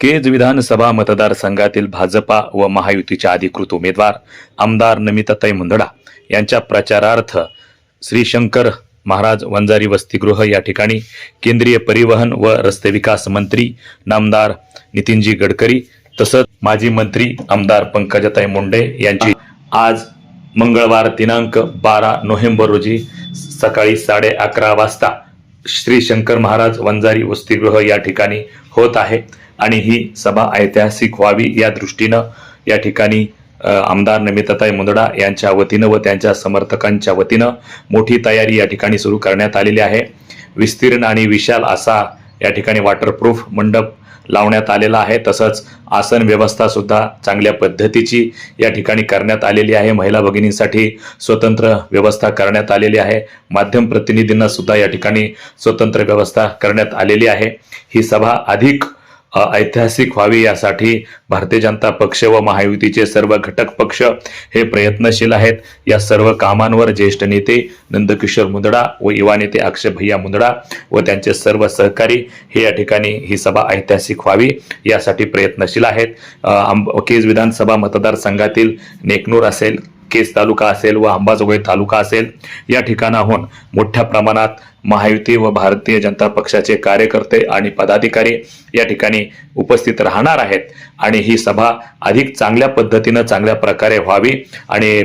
केज विधानसभा मतदारसंघातील भाजपा व महायुतीच्या अधिकृत उमेदवार आमदार नमिताताई मुंदडा यांच्या प्रचारार्थ श्रीशंकर महाराज वंजारी वसतिगृह या ठिकाणी केंद्रीय परिवहन व रस्ते विकास मंत्री नामदार नितीनजी गडकरी तसंच माजी मंत्री आमदार पंकजाताई मुंडे यांची आज मंगळवार दिनांक बारा नोव्हेंबर रोजी सकाळी साडे अकरा वाजता श्री शंकर महाराज वंजारी वसतिगृह या ठिकाणी होत आहे. आणि ही सभा ऐतिहासिक व्हावी या दृष्टीनं या ठिकाणी आमदार नमिताताई मुंदडा यांच्या वतीनं व त्यांच्या समर्थकांच्या वतीनं मोठी तयारी या ठिकाणी सुरू करण्यात आलेली आहे. विस्तीर्ण आणि विशाल असा या ठिकाणी वॉटरप्रूफ मंडप लावण्यात आलेला आहे. तसंच आसन व्यवस्था सुद्धा चांगल्या पद्धतीची या ठिकाणी करण्यात आलेली आहे. महिला भगिनींसाठी स्वतंत्र व्यवस्था करण्यात आलेली आहे. माध्यम प्रतिनिधींना सुद्धा या ठिकाणी स्वतंत्र व्यवस्था करण्यात आलेली आहे. ही सभा अधिक ऐतिहासिक व्हावी यासाठी भारतीय जनता पक्ष व महायुतीचे सर्व घटक पक्ष हे प्रयत्नशील आहेत. या सर्व कामांवर ज्येष्ठ नेते नंदकिशोर मुंदडा व युवा नेते अक्षय भैया मुंदडा व त्यांचे सर्व सहकारी हे या ठिकाणी ही सभा ऐतिहासिक व्हावी यासाठी प्रयत्नशील आहेत. केज विधानसभा मतदारसंघातील नेकनूर असेल केस तालुका असेल व अंबाजोगाई तालुका असेल या ठिकाणाहून मोठ्या प्रमाणात महायुती व भारतीय जनता पक्षाचे कार्यकर्ते आणि पदाधिकारी या ठिकाणी उपस्थित राहणार आहेत. आणि ही सभा अधिक चांगल्या पद्धतीनं चांगल्या प्रकारे व्हावी आणि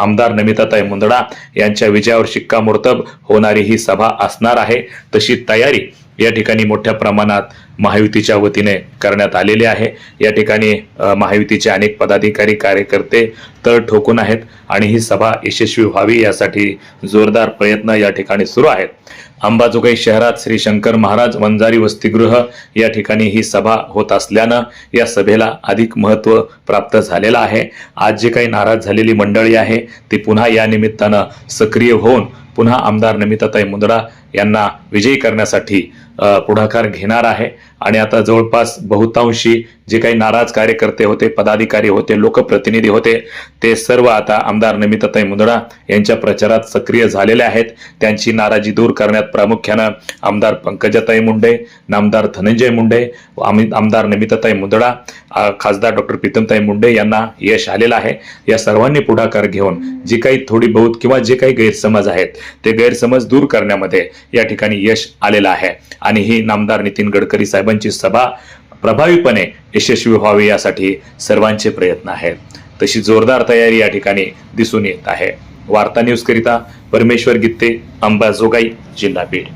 आमदार नमिताताई मुंदडा यांच्या विजयावर शिक्कामोर्तब होणारी ही सभा असणार आहे. तशी तयारी या ठिकाणी मोठ्या प्रमाणात महायुतीच्या वतीने करण्यात आलेले आहे. या ठिकाणी महायुतीचे अनेक पदाधिकारी कार्यकर्ते तळ ठोकून आहेत आणि ही सभा यशस्वी व्हावी यासाठी जोरदार प्रयत्न या ठिकाणी सुरू आहेत. अंबाजोगाई शहरात श्री शंकर महाराज वंजारी वसतिगृह या ठिकाणी ही सभा होत असल्यानं या सभेला अधिक महत्त्व प्राप्त झालेलं आहे. आज जे काही नाराज झालेली मंडळी आहे ती पुन्हा या निमित्तानं सक्रिय होऊन पुन्हा आमदार नमिताताई मुंदडा यांना विजयी करण्यासाठी पुढाकार घेणार आहे. आणि आता जवळपास बहुतांशी जे काही नाराज कार्यकर्ते होते पदाधिकारी होते लोकप्रतिनिधी होते ते सर्व आता आमदार नमिताताई मुंदडा यांच्या प्रचारात सक्रिय झालेले आहेत. त्यांची नाराजी दूर करण्यात प्रामुख्यानं आमदार पंकजाताई मुंडे नामदार धनंजय मुंडे आमदार नमिताताई मुंदडा खासदार डॉक्टर प्रीतमताई मुंडे यांना यश आलेलं आहे. या सर्वांनी पुढाकार घेऊन जी काही थोडी बहुत किंवा जे काही गैरसमज आहेत ते गैरसमज दूर करण्यामध्ये या ठिकाणी यश आलेलं आहे. आणि ही नामदार नितीन गडकरी साहेबांची सभा प्रभावीपणे यशस्वी व्हावे यासाठी सर्वांचे प्रयत्न आहेत. तशी जोरदार तयारी या ठिकाणी दिसून येत आहे. वार्ता न्यूज करिता परमेश्वर गित्ते अंबाजोगाई जिल्हा बीड